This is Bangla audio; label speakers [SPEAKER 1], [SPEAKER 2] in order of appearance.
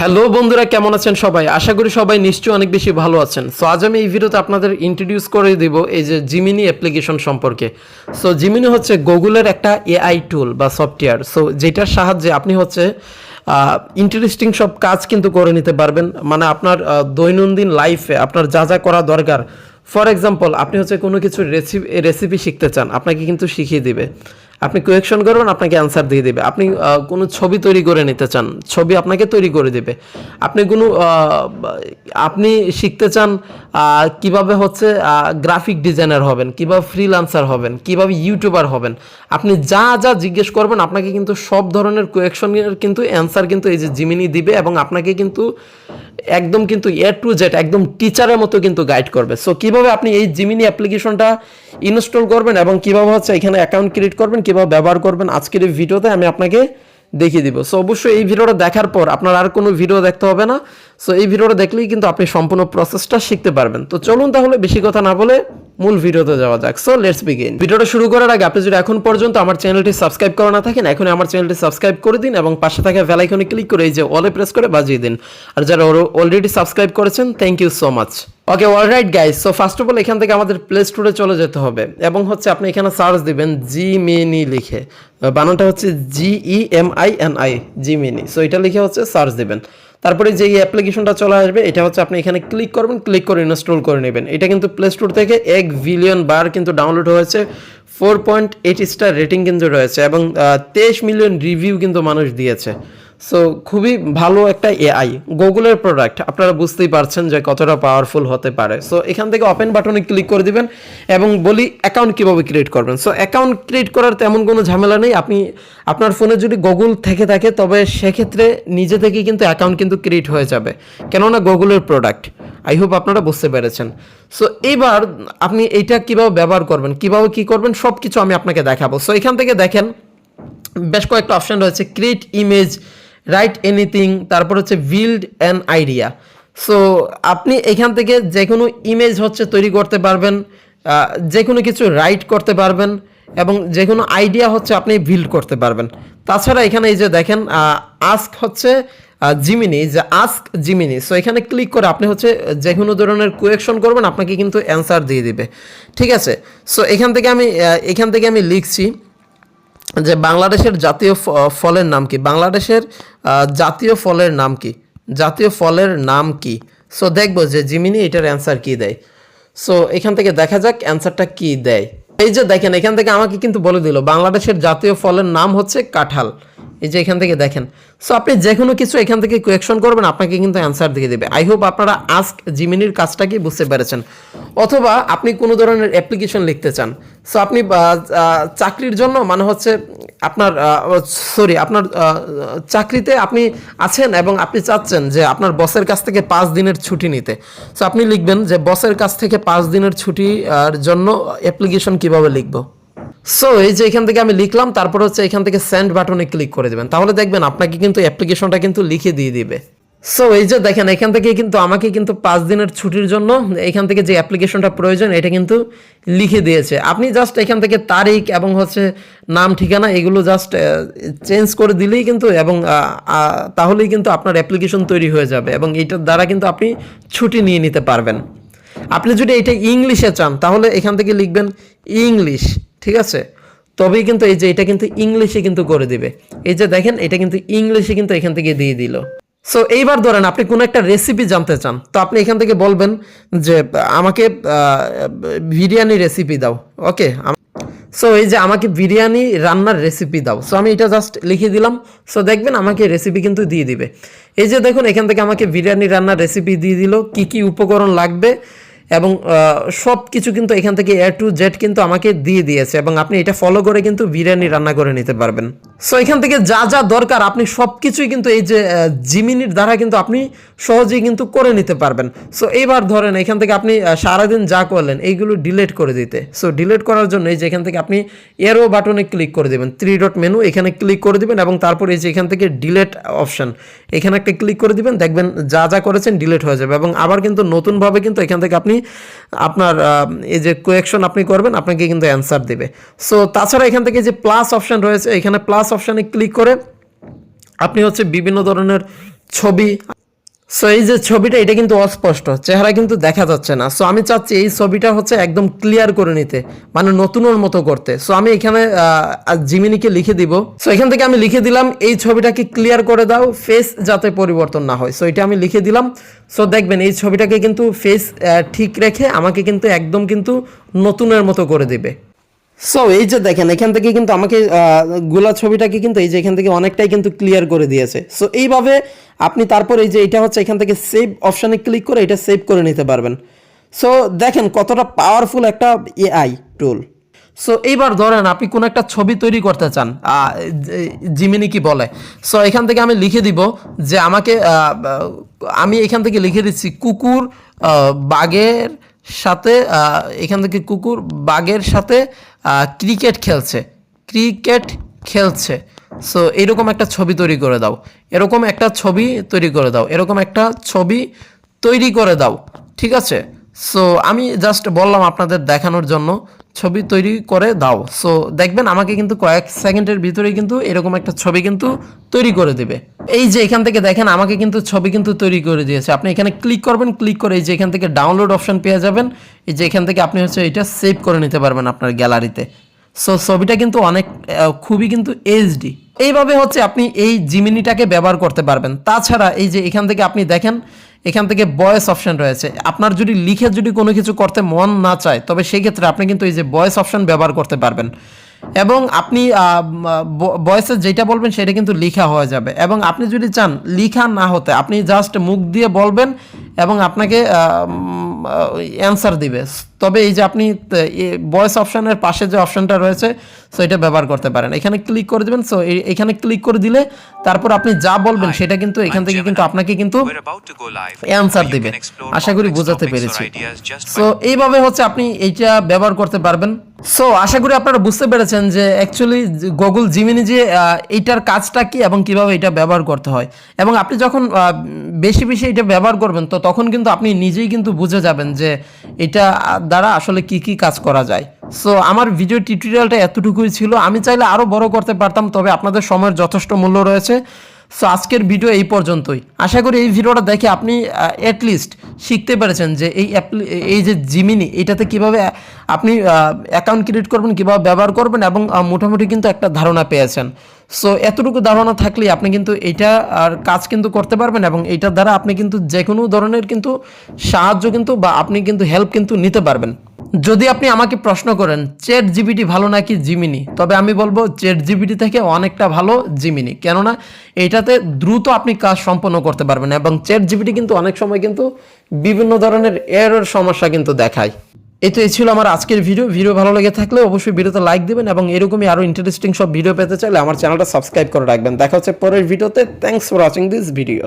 [SPEAKER 1] হ্যালো বন্ধুরা, কেমন আছেন সবাই? আশা করি সবাই নিশ্চয়ই অনেক বেশি ভালো আছেন। সো আজ আমি এই ভিডিওতে আপনাদের ইন্ট্রোডিউস করে দিব এই যে জিমিনি অ্যাপ্লিকেশন সম্পর্কে। সো জিমিনি হচ্ছে গুগলের একটা এআই টুল বা সফটওয়্যার সো যেটার সাহায্যে আপনি হচ্ছে ইন্টারেস্টিং সব কাজ কিন্তু করে নিতে পারবেন। মানে আপনার দৈনন্দিন লাইফে আপনার যা যা করা দরকার। ফর এক্সাম্পল আপনি হচ্ছে কোনো কিছু রেসিপি রেসিপি শিখতে চান, আপনাকে কিন্তু শিখিয়ে দিবে। আপনি কোয়েকশন করবেন আপনাকে অ্যান্সার দিয়ে দেবে। আপনি কোনো ছবি তৈরি করে নিতে চান, ছবি আপনাকে তৈরি করে দেবে। আপনি কোনো আপনি শিখতে চান কীভাবে হচ্ছে গ্রাফিক ডিজাইনার হবেন, কীভাবে ফ্রিল্যান্সার হবেন, কীভাবে ইউটিউবার হবেন, আপনি যা যা জিজ্ঞেস করবেন, আপনাকে কিন্তু সব ধরনের কোয়েকশনের কিন্তু অ্যান্সার কিন্তু এই যে জিমিনি দিবে এবং আপনাকে কিন্তু একদম কিন্তু এ টু জেড একদম টিচারের মতো কিন্তু গাইড করবে। সো কীভাবে আপনি এই জিমিনি অ্যাপ্লিকেশনটা ইনস্টল করবেন এবং কীভাবে হচ্ছে এখানে অ্যাকাউন্ট ক্রিয়েট করবেন কীভাবে ব্যবহার করবেন আজকের এই ভিডিওতে আমি আপনাকে দেখিয়ে দিব। সো অবশ্যই এই ভিডিওটা দেখার পর আপনার আর কোনো ভিডিও দেখতে হবে না। সো এই ভিডিওটা দেখলেই কিন্তু আপনি সম্পূর্ণ প্রসেসটা শিখতে পারবেন। তো চলুন তাহলে বেশি কথা না বলে মূল ভিডিওতে যাওয়া যাক। সো লেটস বিগিন ভিডিওটা শুরু করার আগে আপনি যদি এখন পর্যন্ত আমার চ্যানেলটি সাবস্ক্রাইব করা না থাকেন, এখনই আমার চ্যানেলটি সাবস্ক্রাইব করে দিন এবং পাশে থাকা আইকনে ক্লিক করে এই যে অলে প্রেস করে বাজিয়ে দিন। আর যারা অলরেডি সাবস্ক্রাইব করেছেন thank you so much okay alright guys so first of all এখান থেকে আমাদের প্লে স্টোরে চলে যেতে হবে। এবং হচ্ছে আপনি এখানে সার্চ দিবেন জি মিনি লিখে বানানটা হচ্ছে G E M I N I Gemini so এটা লিখে হচ্ছে সার্চ দিবেন। তারপরে যে অ্যাপ্লিকেশনটা চলে আসবে, এটা হচ্ছে আপনি এখানে ক্লিক করবেন ক্লিক করে ইনস্টল করে নেবেন। এটা কিন্তু প্লে স্টোর থেকে এক বিলিয়ন বার কিন্তু ডাউনলোড হয়েছে। Four point eight star rating কিন্তু রয়েছে এবং তেইশ মিলিয়ন রিভিউ কিন্তু মানুষ দিয়েছে। সো খুবই ভালো একটা এআই গুগলের প্রোডাক্ট আপনারা বুঝতেই পারছেন যে কতটা পাওয়ারফুল হতে পারে। সো এখান থেকে ওপেন বাটনে ক্লিক করে দিবেন এবং বলি অ্যাকাউন্ট কীভাবে ক্রিয়েট করবেন। সো অ্যাকাউন্ট ক্রিয়েট করার তেমন কোনো ঝামেলা নেই, আপনি আপনার ফোনে যদি গুগল থেকে থাকে, তবে সেক্ষেত্রে নিজে থেকেই কিন্তু অ্যাকাউন্ট কিন্তু ক্রিয়েট হয়ে যাবে। কেননা গুগলের প্রোডাক্ট আই হোপ আপনারা বুঝতে পেরেছেন। সো এইবার আপনি এইটা কীভাবে ব্যবহার করবেন, কীভাবে কি করবেন সব কিছু আমি আপনাকে দেখাবো। সো এখান থেকে দেখেন, বেশ কয়েকটা অপশন রয়েছে ক্রিয়েট ইমেজ রাইট এনিথিং, তারপর হচ্ছে বিল্ড অ্যান আইডিয়া। সো, আপনি এখান থেকে যে কোনো ইমেজ হচ্ছে তৈরি করতে পারবেন যে কোনো কিছু রাইট করতে পারবেন, এবং যে কোনো আইডিয়া হচ্ছে আপনি বিল্ড করতে পারবেন। তাছাড়া এখানে এই যে দেখেন আস্ক হচ্ছে জিমিনি, যে আস্ক জিমিনি। সো, এখানে ক্লিক করে আপনি হচ্ছে যে কোনো ধরনের কোয়েকশন করবেন, আপনাকে কিন্তু অ্যান্সার দিয়ে দিবে। ঠিক আছে? সো, এখান থেকে আমি এখান থেকে আমি লিখছি যে বাংলাদেশের জাতীয় ফলের নাম কি? বাংলাদেশের জাতীয় ফলের নাম কি? জাতীয় ফলের নাম কি? সো দেখব যে জিমিনি এটার অ্যান্সার কি দেয়। সো এখান থেকে দেখা যাক অ্যান্সারটা কি দেয়। এই যে দেখেন, এখান থেকে আমাকে কিন্তু বলে দিল, বাংলাদেশের জাতীয় ফলের নাম হচ্ছে কাঁঠাল। এই যে এখান থেকে দেখেন। সো আপনি যে কোনো কিছু এখান থেকে কোয়েকশন করবেন, আপনাকে কিন্তু অ্যান্সার দিয়ে দেবে। আই হোপ আপনারা আস্ক জিমিনির কাজটা কি বুঝতে পেরেছেন। অথবা আপনি কোনো ধরনের অ্যাপ্লিকেশন লিখতে চান। সো আপনি চাকরির জন্য মানে হচ্ছে আপনার সরি আপনার চাকরিতে আপনি আছেন এবং আপনি চাচ্ছেন যে আপনার বসের কাছ থেকে পাঁচ দিনের ছুটি নিতে। সো আপনি লিখবেন যে বসের কাছ থেকে পাঁচ দিনের ছুটি আর জন্য অ্যাপ্লিকেশন কীভাবে লিখব? সো এই যে এখান থেকে আমি লিখলাম, তারপর হচ্ছে এখান থেকে সেন্ড বাটনে ক্লিক করে দেবেন। তাহলে দেখবেন আপনাকে কিন্তু অ্যাপ্লিকেশনটা কিন্তু লিখে দিয়ে দিবে। সো এই যে দেখেন, এখান থেকে কিন্তু আমাকে কিন্তু পাঁচ দিনের ছুটির জন্য এখান থেকে যে অ্যাপ্লিকেশনটা প্রয়োজন, এটা কিন্তু লিখে দিয়েছে। আপনি জাস্ট এখান থেকে তারিখ এবং হচ্ছে নাম, ঠিকানা এগুলো জাস্ট চেঞ্জ করে দিলেই কিন্তু এবং তাহলেই কিন্তু আপনার অ্যাপ্লিকেশন তৈরি হয়ে যাবে এবং এইটার দ্বারা কিন্তু আপনি ছুটি নিয়ে নিতে পারবেন। আপনি যদি এটা ইংলিশে চান, তাহলে এখান থেকে লিখবেন ইংলিশ। ঠিক আছে? তবেই কিন্তু এই যে এটা কিন্তু ইংলিশে কিন্তু করে দিবে। এই যে দেখেন, এটা কিন্তু ইংলিশে কিন্তু এখান থেকে দিয়ে দিল। সো এইবার ধরেন আপনি কোনো একটা রেসিপি জানতে চান, তো আপনি এখান থেকে বলবেন যে, আমাকে বিরিয়ানি রেসিপি দাও ওকে সো এই যে আমাকে বিরিয়ানি রান্নার রেসিপি দাও। সো আমি এটা জাস্ট লিখে দিলাম। সো দেখবেন আমাকে রেসিপি কিন্তু দিয়ে দিবে। এই যে দেখুন, এখান থেকে আমাকে বিরিয়ানি রান্নার রেসিপি দিয়ে দিল। কি কি উপকরণ লাগবে? এবং সব কিছু কিন্তু এখান থেকে এ টু জেড কিন্তু আমাকে দিয়ে দিয়েছে এবং আপনি এটা ফলো করে কিন্তু বিরিয়ানি রান্না করে নিতে পারবেন। সো এখান থেকে যা যা দরকার, আপনি সব কিছুই কিন্তু এই যে জিমিনির দ্বারা কিন্তু আপনি সহজেই কিন্তু করে নিতে পারবেন। সো এইবার ধরেন এখান থেকে আপনি সারাদিন যা করলেন, এইগুলো ডিলেট করে দিতে। সো ডিলিট করার জন্য এই যে, এখান থেকে আপনি এরো বাটনে ক্লিক করে দেবেন। থ্রি ডট মেনু এখানে ক্লিক করে দিবেন এবং তারপর এই যে, এখান থেকে ডিলেট অপশন এখানে একটা ক্লিক করে দিবেন। দেখবেন যা যা করেছেন ডিলেট হয়ে যাবে এবং আবার কিন্তু নতুনভাবে কিন্তু এখান থেকে আপনি, আপনার এই যে কোয়েকশন আপনি করবেন, আপনাকে কিন্তু অ্যান্সার দেবে। সো তাছাড়া এখান থেকে যে প্লাস অপশন রয়েছে, এখানে প্লাস অপশানে ক্লিক করে আপনি হচ্ছে বিভিন্ন ধরনের ছবি। সো এই যে ছবিটা, এটা কিন্তু অস্পষ্ট। চেহারা কিন্তু দেখা যাচ্ছে না। সো আমি চাচ্ছি এই ছবিটা হচ্ছে একদম ক্লিয়ার করে নিতে মানে নতুনের মতো করতে। সো আমি এখানে জিমিনিকে লিখে দিব। সো এখান থেকে আমি লিখে দিলাম, এই ছবিটাকে ক্লিয়ার করে দাও ফেস যাতে পরিবর্তন না হয়। সো এটা আমি লিখে দিলাম। সো দেখবেন, এই ছবিটাকে কিন্তু ফেস ঠিক রেখে আমাকে কিন্তু একদম কিন্তু নতুনের মতো করে দিবে। সো এই যে দেখেন, এখান থেকে কিন্তু আমাকে গোলা ছবিটাকে কিন্তু এই যে এখান থেকে অনেকটাই কিন্তু ক্লিয়ার করে দিয়েছে। সো এইভাবে আপনি তারপর এই যে এটা হচ্ছে এখান থেকে সেভ অপশানে ক্লিক করে এটা সেভ করে নিতে পারবেন। সো দেখেন কতটা পাওয়ারফুল একটা এআই টুল সো এইবার ধরেন আপনি কোন একটা ছবি তৈরি করতে চান জিমিনি কি বলে? সো এখান থেকে আমি লিখে দিব যে আমাকে আমি এখান থেকে লিখে দিচ্ছি কুকুর বাঘের সাথে এখান থেকে কুকুর বাঘের সাথে ক্রিকেট খেলছে। ক্রিকেট খেলছে। সো এরকম একটা ছবি তৈরি করে দাও। এরকম একটা ছবি তৈরি করে দাও। এরকম একটা ছবি তৈরি করে দাও। ঠিক আছে? সো আমি জাস্ট বললাম আপনাদের দেখানোর জন্য ছবি তৈরি করে দাও। সো দেখবেন আমাকে কিন্তু কয়েক সেকেন্ডের ভিতরে কিন্তু এরকম একটা ছবি কিন্তু তৈরি করে দেবে। এই যে এখান থেকে দেখেন, আমাকে কিন্তু ছবি কিন্তু তৈরি করে দিয়েছে। আপনি এখানে ক্লিক করবেন ক্লিক করে এই যে এখান থেকে ডাউনলোড অপশন পেয়ে যাবেন। এই যে এখান থেকে আপনি হচ্ছে এটা সেভ করে নিতে পারবেন আপনার গ্যালারিতে সো ছবিটা কিন্তু অনেক খুবই কিন্তু এইচডি এইভাবে হচ্ছে আপনি এই জিমিনিটাকে ব্যবহার করতে পারবেন। তাছাড়া এই যে এখান থেকে আপনি দেখেন, এখান থেকে ভয়েস অপশন রয়েছে। আপনার যদি লিখে যদি কোনো কিছু করতে মন না চায়, তবে সেই ক্ষেত্রে আপনি কিন্তু এই যে ভয়েস অপশন ব্যবহার করতে পারবেন। এবং আপনি ভয়েসে যেটা বলবেন সেটা কিন্তু লিখা হয়ে যাবে। এবং আপনি যদি চান লিখা না হতে, আপনি জাস্ট মুখ দিয়ে বলবেন এবং আপনাকে অ্যান্সার দিবে। তবে এই যে আপনি ভয়েস অপশনের পাশে যে অপশনটা রয়েছে সো এটা ব্যবহার করতে পারেন। এখানে ক্লিক করে দিবেন সো এখানে ক্লিক করে দিলে তারপর আপনি যা বলবেন সেটা কিন্তু এখান থেকে কিন্তু আপনাকে কিন্তু. অ্যান্সার দিবে। আশা করি বোঝাতে পেরেছি। সো এইভাবে হচ্ছে আপনি এইটা ব্যবহার করতে পারবেন। সো আশা করি আপনারা বুঝতে পেরেছেন যে অ্যাকচুয়ালি গুগল জিমিনি যে এইটার কাজটা কি এবং কীভাবে এটা ব্যবহার করতে হয়। এবং আপনি যখন বেশি বেশি এটা ব্যবহার করবেন তো তখন কিন্তু আপনি নিজেই কিন্তু বুঝে যাবেন যে এটা দ্বারা আসলে কি কি কাজ করা যায়। সো আমার ভিডিও টিউটোরিয়ালটা এতটুকুই ছিল। আমি চাইলে আরও বড় করতে পারতাম, তবে আপনাদের সময়ের যথেষ্ট মূল্য রয়েছে। সো আজকের ভিডিও এই পর্যন্তই। আশা করি এই ভিডিওটা দেখে আপনি অ্যাটলিস্ট শিখতে পেরেছেন যে এই এই যে জিমিনি এটাতে কীভাবে আপনি অ্যাকাউন্ট ক্রিয়েট করবেন, কীভাবে ব্যবহার করবেন এবং মোটামুটি কিন্তু একটা ধারণা পেয়েছেন। সো এতটুকু ধারণা থাকলেই আপনি কিন্তু এটা আর কাজ কিন্তু করতে পারবেন এবং এইটার দ্বারা আপনি কিন্তু যে কোনো ধরনের কিন্তু সাহায্য কিন্তু বা আপনি কিন্তু হেল্প কিন্তু নিতে পারবেন। যদি আপনি আমাকে প্রশ্ন করেন চেট জিবিটি ভালো নাকি জিমিনি তবে আমি বলব চেট জিবিটি থেকে অনেকটা ভালো জিমিনি কেননা এটাতে দ্রুত আপনি কাজ সম্পন্ন করতে পারবেন এবং চেট জিবিটি কিন্তু অনেক সময় কিন্তু বিভিন্ন ধরনের এরর সমস্যা কিন্তু দেখায়। এই ছিল আমার আজকের ভিডিও ভিডিও ভালো লেগে থাকলে অবশ্যই ভিডিওতে লাইক দেবেন এবং এরকমই আরও ইন্টারেস্টিং সব ভিডিও পেতে চাইলে আমার চ্যানেলটা সাবস্ক্রাইব করে রাখবেন। দেখা হচ্ছে পরের ভিডিওতে thanks for watching this video